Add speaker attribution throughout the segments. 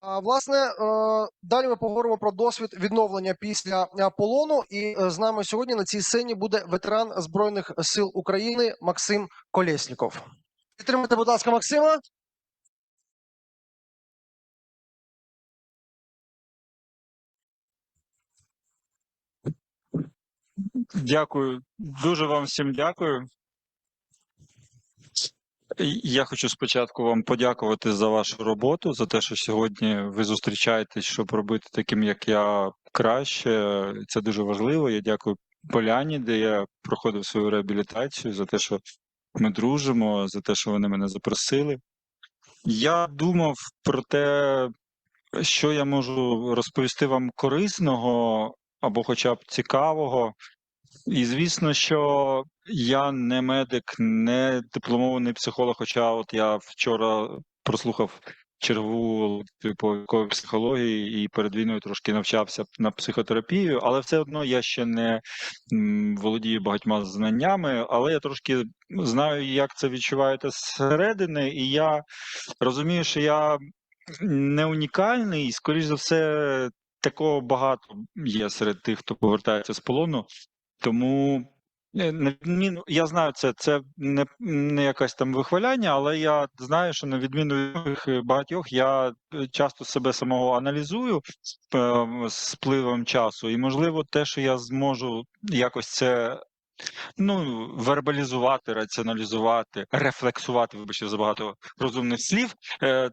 Speaker 1: А власне, е, далі ми поговоримо про досвід відновлення після е, полону. І е, з нами сьогодні на цій сцені буде ветеран Збройних сил України Максим Колєсніков. Підтримайте, будь ласка, Максима.
Speaker 2: Дякую, дуже вам всім дякую. Я хочу спочатку вам подякувати за вашу роботу, за те, що сьогодні ви зустрічаєтесь, щоб робити таким, як я, краще. Це дуже важливо. Я дякую Поляні, де я проходив свою реабілітацію, за те, що ми дружимо, за те, що вони мене запросили. Я думав про те, що я можу розповісти вам корисного або хоча б цікавого. І звісно, що я не медик, не дипломований психолог, хоча от я вчора прослухав чергову по військовій психології і перед війною трошки навчався на психотерапію, але все одно я ще не володію багатьма знаннями, але я трошки знаю, як це відчуваєте зсередини, і я розумію, що я не унікальний, скоріш за все, такого багато є серед тих, хто повертається з полону. Тому е, на я знаю, це, це не, не якесь там вихваляння, але я знаю, що на відміну від е, багатьох, я е, часто себе самого аналізую з пливом часу, і можливо, те, що я зможу якось це. Ну, вербалізувати, раціоналізувати, рефлексувати, вибачте, за багато розумних слів.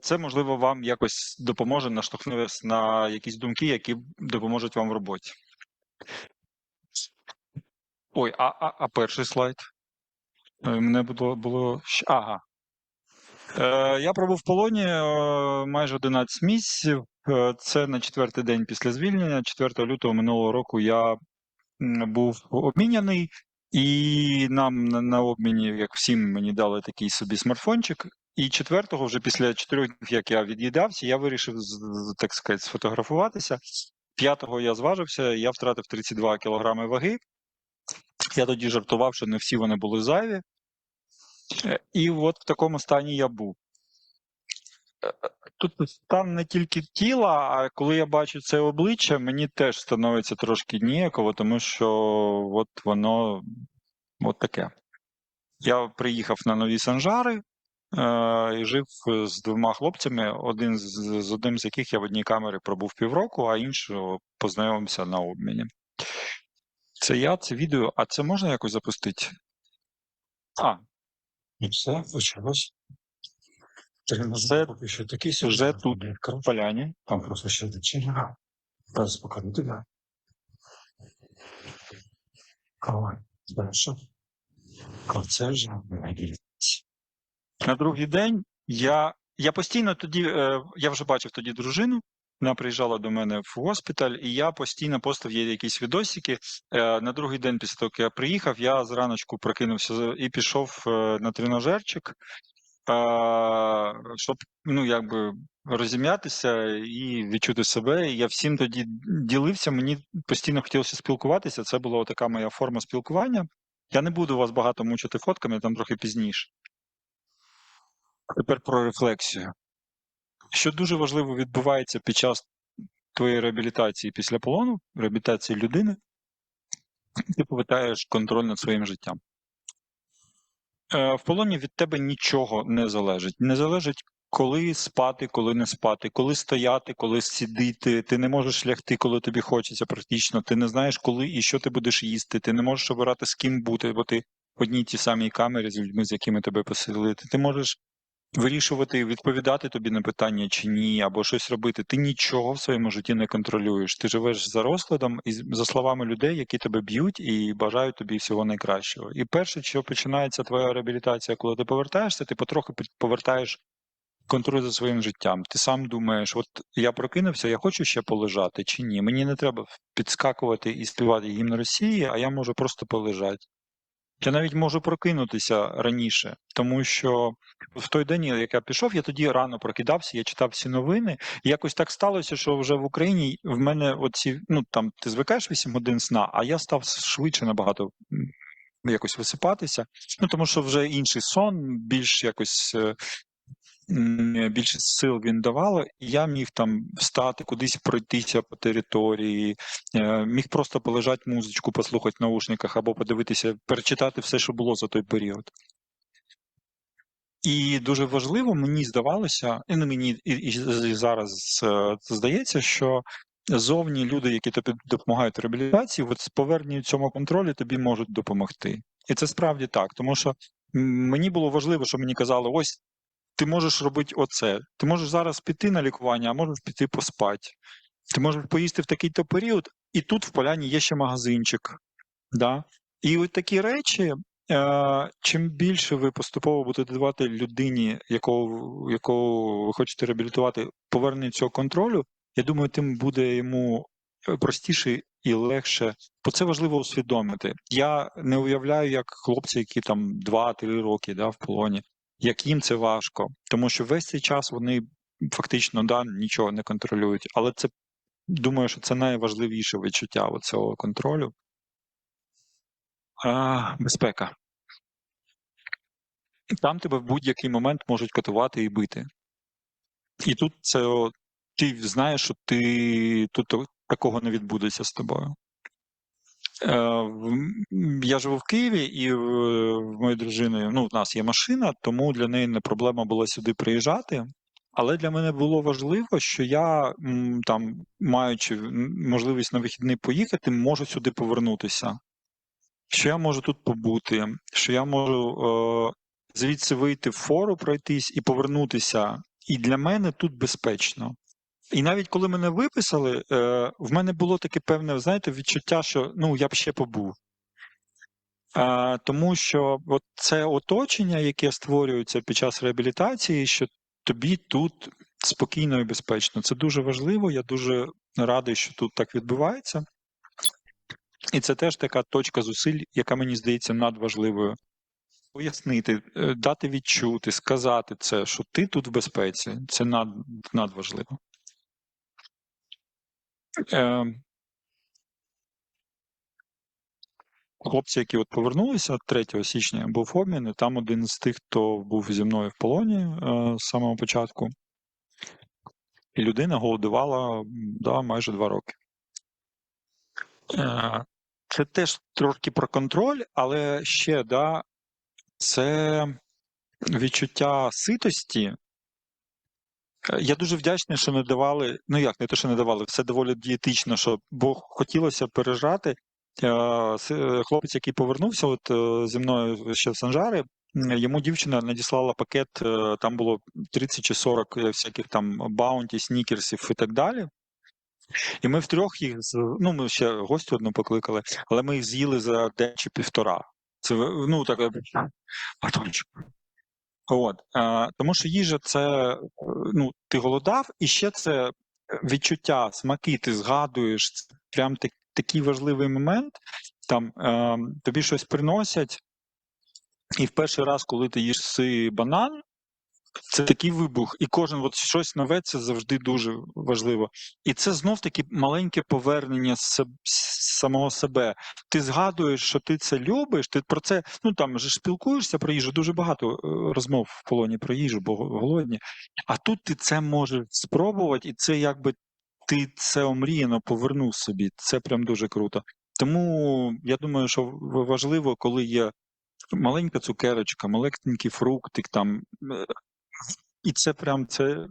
Speaker 2: Це можливо вам якось допоможе наштовхне на якісь думки, які допоможуть вам в роботі. Ой, а, а, а перший слайд? Е, Мене було, було... Ага. Е, я пробув в полоні е, майже 11 місяців. Е, Це на четвертий день після звільнення. 4 лютого минулого року я був обміняний, і нам на, обміні, як всім, мені дали такий собі смартфончик. І четвертого, вже після чотирьох днів, як я від'їдався, я вирішив так сказати, сфотографуватися. П'ятого я зважився, я втратив 32 кілограми ваги. Я тоді жартував, що не всі вони були зайві. Е, І от в такому стані я був. Е, е, Тут стан не тільки тіла, а коли я бачу це обличчя, мені теж становиться трошки ніяково, тому що от воно от таке. Я приїхав на нові санжари е, і жив з двома хлопцями, один з, з одним з яких я в одній камері пробув півроку, а іншого познайомився на обміні. Це я, це відео, а це можна якось запустити? А,
Speaker 3: І все, почалось.
Speaker 2: Це
Speaker 3: поки що такий
Speaker 2: вже тут. в поляні.
Speaker 3: Там просто ще дичина. Зараз покажу тобі. Давай, дальше. Оце вже.
Speaker 2: На другий день я, я постійно тоді, е, я вже бачив тоді дружину. Вона приїжджала до мене в госпіталь, і я постійно постав їй якісь відосики. Е, на другий день після того, як я приїхав, я зраночку прокинувся і пішов е, на тренажерчик, е, щоб ну, якби розім'ятися і відчути себе. Я всім тоді ділився. Мені постійно хотілося спілкуватися. Це була така моя форма спілкування. Я не буду вас багато мучити фотками, там трохи пізніше. Тепер про рефлексію. Що дуже важливо відбувається під час твоєї реабілітації після полону, реабілітації людини, ти повертаєш контроль над своїм життям. Е, В полоні від тебе нічого не залежить. Не залежить, коли спати, коли не спати, коли стояти, коли сидіти. Ти не можеш лягти, коли тобі хочеться практично. Ти не знаєш, коли і що ти будеш їсти. Ти не можеш обирати з ким бути, бо ти в одній тій самій камері з людьми, з якими тебе поселити. Ти можеш вирішувати, відповідати тобі на питання чи ні, або щось робити. Ти нічого в своєму житті не контролюєш. Ти живеш за розкладом і за словами людей, які тебе б'ють і бажають тобі всього найкращого. І перше, що починається твоя реабілітація, коли ти повертаєшся, ти потроху повертаєш контроль за своїм життям. Ти сам думаєш, от я прокинувся, я хочу ще полежати чи ні. Мені не треба підскакувати і співати гімн Росії, а я можу просто полежати. Я навіть можу прокинутися раніше, тому що в той день, як я пішов, я тоді рано прокидався, я читав всі новини. І якось так сталося, що вже в Україні в мене оці, ну там ти звикаєш 8 годин сна, а я став швидше набагато якось висипатися. Ну тому що вже інший сон, більш якось більше сил він давало, і я міг там встати, кудись пройтися по території, е, міг просто полежати музичку, послухати в наушниках або подивитися, перечитати все, що було за той період. І дуже важливо, мені здавалося, і не мені і, і зараз е, здається, що зовні люди, які тобі допомагають реабілітації, от з поверненню цьому контролю тобі можуть допомогти. І це справді так, тому що мені було важливо, що мені казали: ось ти можеш робити оце. Ти можеш зараз піти на лікування, а можеш піти поспати. Ти можеш поїсти в такий-то період, і тут в поляні є ще магазинчик. Да? І от такі речі, е, чим більше ви поступово будете давати людині, якого, якого ви хочете реабілітувати, повернення цього контролю, я думаю, тим буде йому е, простіше і легше. Бо це важливо усвідомити. Я не уявляю, як хлопці, які там 2-3 роки да, в полоні, як їм це важко, тому що весь цей час вони фактично да, нічого не контролюють. Але це думаю, що це найважливіше відчуття цього контролю. А, безпека. Там тебе в будь-який момент можуть катувати і бити. І тут це ти знаєш, що ти тут такого не відбудеться з тобою. Е, я живу в Києві, і в, в моєї дружини ну, в нас є машина, тому для неї не проблема було сюди приїжджати. Але для мене було важливо, що я там, маючи можливість на вихідний поїхати, можу сюди повернутися. Що я можу тут побути, що я можу е, звідси вийти в фору, пройтись і повернутися. І для мене тут безпечно. І навіть коли мене виписали, е, в мене було таке певне, знаєте, відчуття, що ну я б ще побув. Е, тому що от це оточення, яке створюється під час реабілітації, що тобі тут спокійно і безпечно. Це дуже важливо. Я дуже радий, що тут так відбувається. І це теж така точка зусиль, яка мені здається надважливою. Пояснити, е, дати відчути, сказати це, що ти тут в безпеці. Це над, надважливо. Е, хлопці, які от повернулися 3 січня, був обмін, і там один з тих, хто був зі мною в полоні е, з самого початку. І людина голодувала да, майже два роки. Е, Це теж трошки про контроль, але ще да, це відчуття ситості. Е, Я дуже вдячний, що не давали. Ну як, не те, що не давали, все доволі дієтично, що, бо хотілося пережати. Е, е, Хлопець, який повернувся от, зі мною ще в Санжари, йому дівчина надіслала пакет, там було 30 чи 40 е, всяких там баунті, снікерсів і так далі. І ми втрьох їх ну, ми ще гостю одну покликали, але ми їх з'їли за день чи півтора. Це ну таке батончик. От, е, тому що їжа це е, ну, ти голодав, і ще це відчуття, смаки, ти згадуєш. Це прям так, такий важливий момент. Там е, тобі щось приносять, і в перший раз, коли ти їси банан, це такий вибух, і кожен от щось нове це завжди дуже важливо. І це знов таки маленьке повернення самого себе. Ти згадуєш, що ти це любиш. Ти про це ну там же спілкуєшся про їжу. Дуже багато е, розмов в полоні про їжу, бо голодні. А тут ти це можеш спробувати, і це якби ти це омріяно повернув собі. Це прям дуже круто. Тому я думаю, що важливо, коли є маленька цукерочка, маленький фруктик там. І це прям це. е,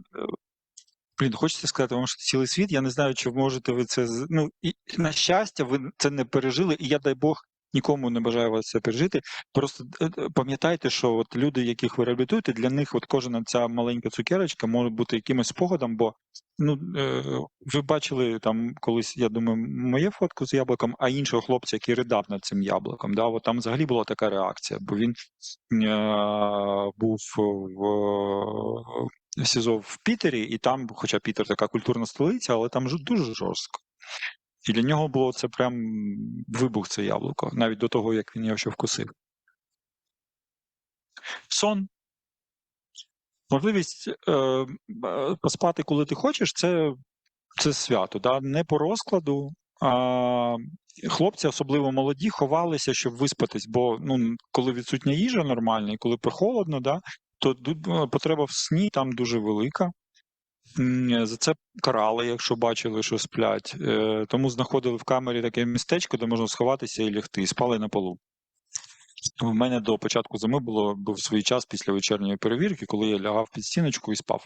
Speaker 2: Блін, хочеться сказати вам, що цілий світ. Я не знаю, чи можете ви це ну і на щастя, ви це не пережили, і я дай Бог нікому не бажаю вас це пережити. Просто е, е, пам'ятайте, що от люди, яких ви реабілітуєте, для них от кожна ця маленька цукерочка може бути якимось спогадом, бо ну е, ви бачили там колись, я думаю, моє фотку з яблуком, а іншого хлопця, який ридав над цим яблуком. Да, от там взагалі була така реакція, бо він е, був в СІЗО в Пітері, і там, хоча Пітер така культурна столиця, але там дуже жорстко. І для нього було це прям вибух це яблуко, навіть до того, як він його ще вкусив. Сон. Можливість е, е, поспати, коли ти хочеш, це, це свято. Да? Не по розкладу. А, хлопці, особливо молоді, ховалися, щоб виспатись, бо ну, коли відсутня їжа нормальна, і коли прохолодно, да, то е, потреба в сні там дуже велика. М, За це карали, якщо бачили, що сплять. Е, Тому знаходили в камері таке містечко, де можна сховатися і лягти, і спали на полу. У мене до початку зими було був свій час після вечірньої перевірки, коли я лягав під стіночку і спав.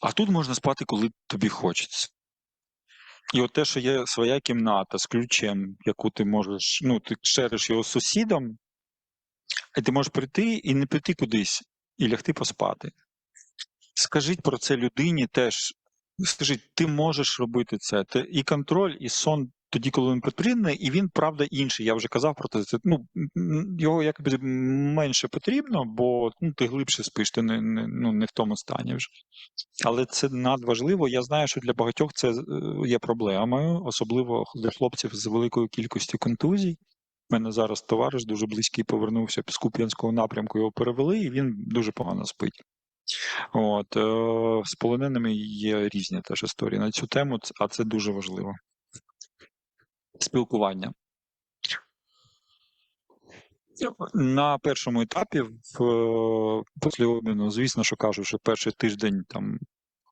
Speaker 2: А тут можна спати, коли тобі хочеться. І от те, що є своя кімната з ключем, яку ти можеш, ну, ти шериш його з сусідом, і ти можеш прийти і не піти кудись, і лягти поспати. Скажіть про це людині теж. Скажіть, ти можеш робити це. Ти і контроль, і сон тоді, коли він потрібний, і він, правда, інший. Я вже казав про це. Ну, його якби менше потрібно, бо ну, ти глибше спиш, ти не, не, ну, не в тому стані вже. Але це надважливо. Я знаю, що для багатьох це е, є проблемою, особливо для хлопців з великою кількістю контузій. У мене зараз товариш дуже близький повернувся з Куп'янського напрямку, його перевели, і він дуже погано спить. От, е, з полоненими є різні теж історії на цю тему, а це дуже важливо. Спілкування. На першому етапі, в, е, після обміну, звісно, що кажуть, що перший тиждень там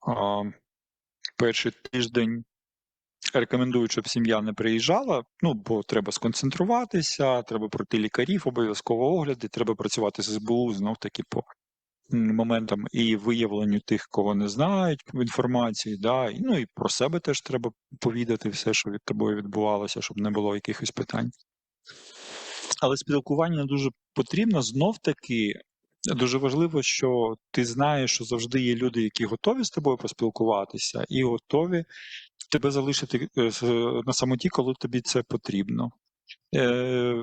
Speaker 2: а, перший тиждень рекомендують, щоб сім'я не приїжджала. Ну, бо треба сконцентруватися, треба пройти лікарів, обов'язково огляди, треба працювати з СБУ знов таки по моментам і виявленню тих, кого не знають інформації, да, ну і про себе теж треба повідати все, що від тобою відбувалося, щоб не було якихось питань. Але спілкування дуже потрібно знов таки. Дуже важливо, що ти знаєш, що завжди є люди, які готові з тобою поспілкуватися, і готові тебе залишити е, на самоті, коли тобі це потрібно. Е,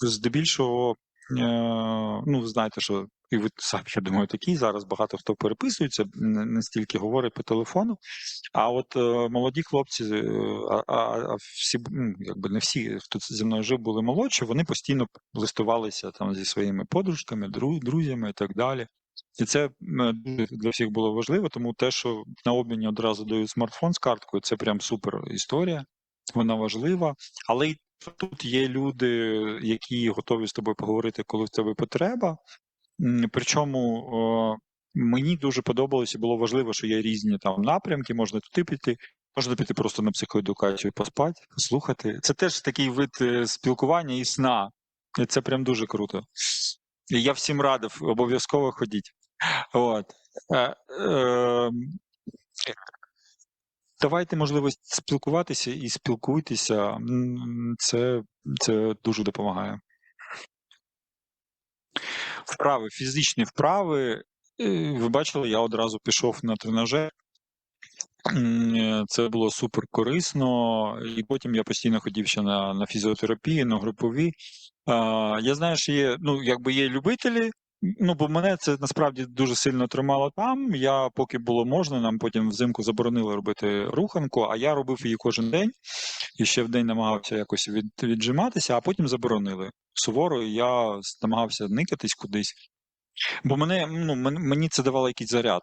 Speaker 2: Здебільшого, ну, ви знаєте, що і ви самі, я думаю, такі зараз багато хто переписується, не стільки говорить по телефону. А от е, молоді хлопці, е, а, а, всі, ну, якби не всі, хто зі мною жив, були молодші, вони постійно листувалися там зі своїми подружками, друзями і так далі. І це для всіх було важливо, тому те, що на обміні одразу дають смартфон з карткою, це прям супер історія. Вона важлива. Але й тут є люди, які готові з тобою поговорити, коли в тебе потреба. Причому мені дуже подобалося, і було важливо, що є різні там напрямки, можна туди піти, можна піти просто на психоедукацію, поспати, послухати. Це теж такий вид е, спілкування і сна. Це прям дуже круто. Я всім радив, обов'язково ходіть. От. Е, е, давайте можливість спілкуватися і спілкуйтеся. Це, це дуже допомагає. Вправи, фізичні вправи. Ви бачили, я одразу пішов на тренажер. Це було супер корисно, і потім я постійно ходив ще на, на фізіотерапію, на групові. Я знаю, що є, ну, якби є любителі, ну, бо мене це насправді дуже сильно тримало там. Я, поки було можна, нам потім взимку заборонили робити руханку, а я робив її кожен день і ще в день намагався якось від, віджиматися, а потім заборонили. Суворо я намагався никатись кудись. Бо мене, ну, мені це давало якийсь заряд.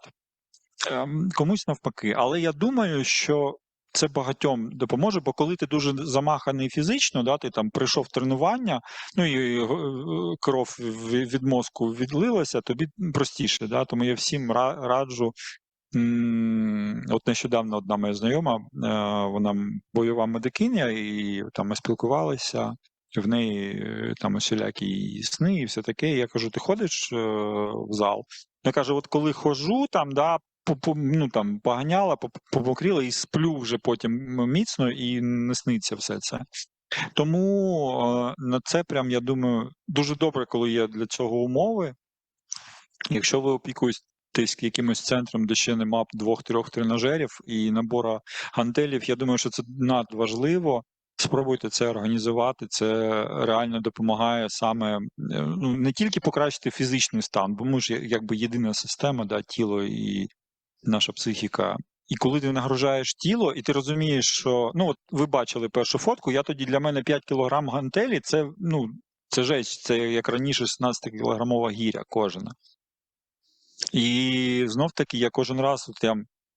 Speaker 2: Ем, Комусь навпаки. Але я думаю, що це багатьом допоможе, бо коли ти дуже замаханий фізично, да, ти там прийшов тренування, ну і е, кров від мозку відлилася, тобі простіше. Да? Тому я всім раджу. От нещодавно одна моя знайома, е, вона бойова медикиня, і там ми спілкувалися. В неї е, там усілякі сни, і все таке. Я кажу: ти ходиш е, в зал? Я кажу, от коли ходжу, там, да, ну, там, поганяла, по- помокріла і сплю вже потім міцно і не сниться все це. Тому е, на це прям, я думаю, дуже добре, коли є для цього умови. Якщо ви опікуєтесь якимось центром, де ще нема двох-трьох тренажерів і набора гантелів, я думаю, що це надважливо. Спробуйте це організувати. Це реально допомагає саме е, ну, не тільки покращити фізичний стан, бо ми ж якби єдина система, да, тіло і наша психіка. І коли ти нагружаєш тіло, і ти розумієш, що ну от ви бачили першу фотку, я тоді для мене 5 кілограм гантелі, це ну це жесть, це як раніше 16 кілограмова гіря кожна. І знов таки я кожен раз от я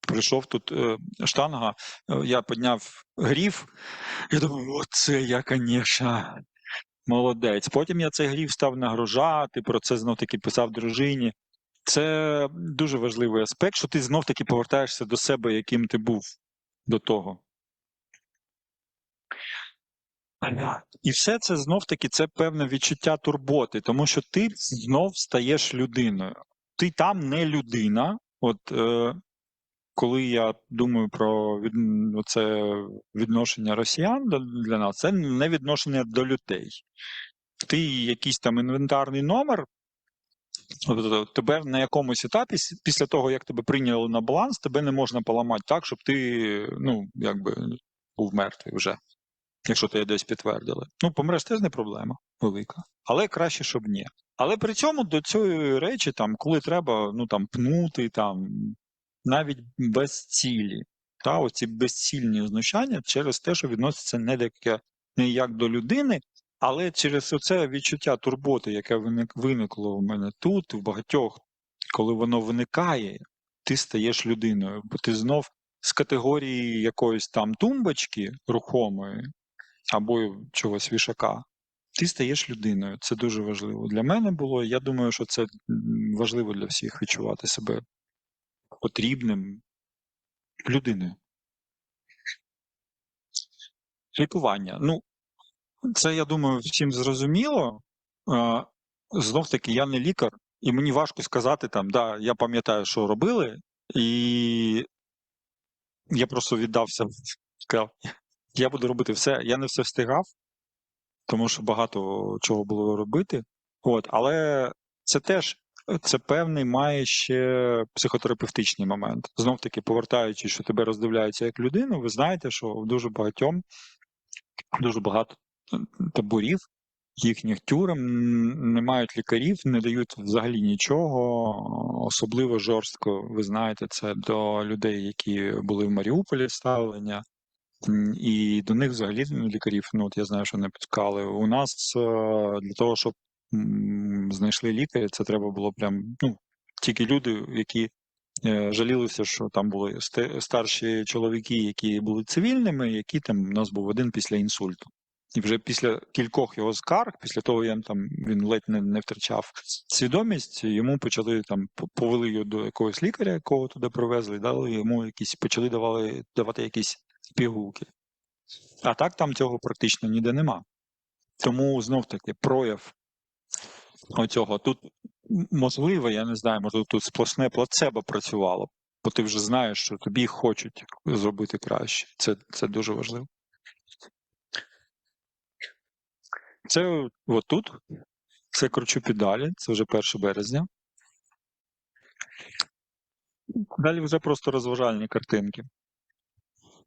Speaker 2: прийшов тут е, штанга, е, я підняв гріф, і думаю, оце я, звісно. Молодець. Потім я цей грів став нагружати, про це знов таки писав дружині. Це дуже важливий аспект, що ти знов таки повертаєшся до себе, яким ти був до того. І все це знов таки це певне відчуття турботи, тому що ти знов стаєш людиною. Ти там не людина. От е, коли я думаю про від, це відношення росіян до- для нас, це не відношення до людей. Ти якийсь там інвентарний номер. Тебе на якомусь етапі, після того, як тебе прийняли на баланс, тебе не можна поламати так, щоб ти ну, якби був мертвий вже, якщо тебе десь підтвердили. Ну, помреш теж не проблема велика. Але краще, щоб ні. Але при цьому до цієї речі, там, коли треба ну, там, пнути, там, навіть без цілі, та, оці безцільні знущання через те, що відноситься не, таке, не як до людини, але через оце відчуття турботи, яке виникло в мене тут, в багатьох, коли воно виникає, ти стаєш людиною, бо ти знов з категорії якоїсь там тумбочки рухомої або чогось вішака, ти стаєш людиною. Це дуже важливо. Для мене було. Я думаю, що це важливо для всіх відчувати себе потрібним людиною. Лікування. Ну, це, я думаю, всім зрозуміло. Знов таки, я не лікар, і мені важко сказати там, да, я пам'ятаю, що робили, і я просто віддався, сказав, я буду робити все. Я не все встигав, тому що багато чого було робити. От, але це теж це певний має ще психотерапевтичний момент. Знов таки, повертаючись, що тебе роздивляються як людину, ви знаєте, що в дуже багатьом дуже багато таборів, їхніх тюрем не мають лікарів, не дають взагалі нічого, особливо жорстко. Ви знаєте, це до людей, які були в Маріуполі ставлення. І до них взагалі лікарів, ну от я знаю, що не пускали. У нас е, для того, щоб знайшли лікаря, це треба було прям ну, тільки люди, які е, жалілися, що там були старші чоловіки, які були цивільними, які там у нас був один після інсульту. І вже після кількох його скарг, після того як там він ледь не, не втрачав свідомість, йому почали там повели його до якогось лікаря, якого туди привезли, дали йому якісь почали давали давати якісь пігулки. А так там цього практично ніде нема. Тому знов таки прояв оцього тут можливо, я не знаю, можливо, тут сплошне плацебо працювало, бо ти вже знаєш, що тобі хочуть зробити краще. Це, це дуже важливо. Це от тут. Це кручу педалі, це вже 1 березня. Далі вже просто розважальні картинки.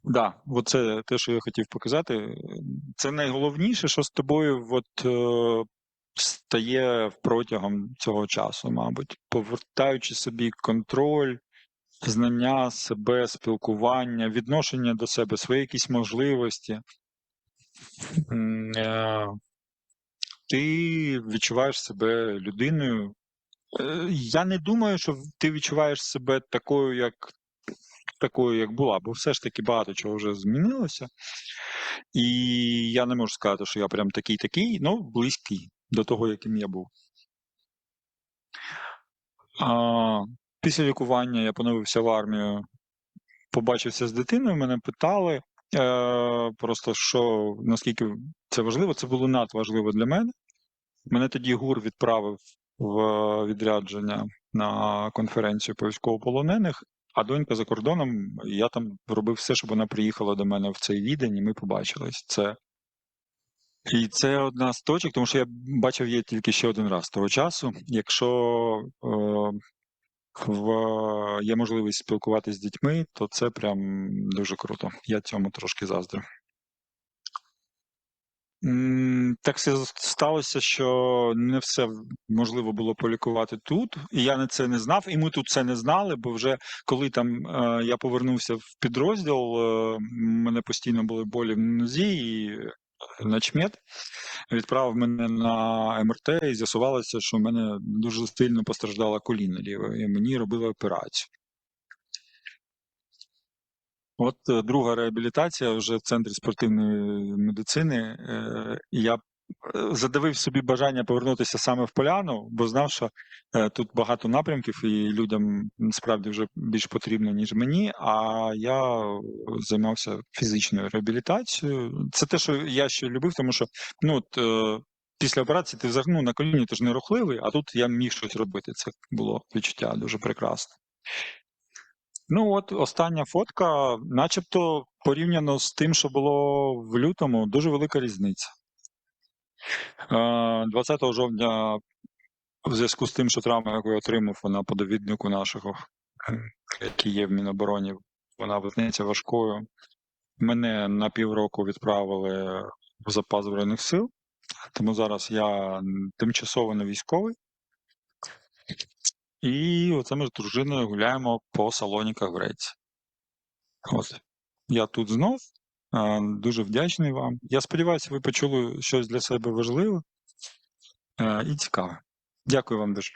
Speaker 2: Да, от це те, що я хотів показати. Це найголовніше, що з тобою от, е, стає протягом цього часу, мабуть, повертаючи собі контроль, знання себе, спілкування, відношення до себе, свої якісь можливості. Е, Ти відчуваєш себе людиною. Е, Я не думаю, що ти відчуваєш себе такою, як такою, як була, бо все ж таки багато чого вже змінилося. І я не можу сказати, що я прям такий-такий, ну, близький до того, яким я був. А, після лікування я поновився в армію, побачився з дитиною, мене питали. Е, просто що наскільки це важливо, це було надважливо для мене. Мене тоді ГУР відправив в відрядження на конференцію по військовополонених, а донька за кордоном, я там робив все, щоб вона приїхала до мене в цей відень, і ми побачились. Це... І це одна з точок, тому що я бачив її тільки ще один раз того часу. Якщо е, в, є можливість спілкуватися з дітьми, то це прям дуже круто. Я цьому трошки заздрю. Так все сталося, що не все можливо було полікувати тут, і я на це не знав, і ми тут це не знали, бо вже коли там е, я повернувся в підрозділ, е, мене постійно були болі в нозі, і начмет відправив мене на МРТ, і з'ясувалося, що в мене дуже сильно постраждала коліна ліве, і мені робили операцію. От е, друга реабілітація вже в центрі спортивної медицини. Е, я задавив собі бажання повернутися саме в поляну, бо знав, що е, тут багато напрямків, і людям справді вже більш потрібно, ніж мені. А я займався фізичною реабілітацією. Це те, що я ще любив, тому що ну от. е, Після операції ти ну, на коліні ти ж не рухливий, а тут я міг щось робити. Це було відчуття дуже прекрасне. Ну от остання фотка, начебто порівняно з тим, що було в лютому, дуже велика різниця. Е, 20 жовтня, в зв'язку з тим, що травма, яку я отримав, вона по довіднику нашого, е, який є в Мінобороні, вона визнається важкою. Мене на півроку відправили в запас Збройних сил, тому зараз я тимчасово не військовий. І оце ми з дружиною гуляємо по салоніках в Рейці. От. Я тут знов. Дуже вдячний вам. Я сподіваюся, ви почули щось для себе важливе е, і цікаве. Дякую вам дуже.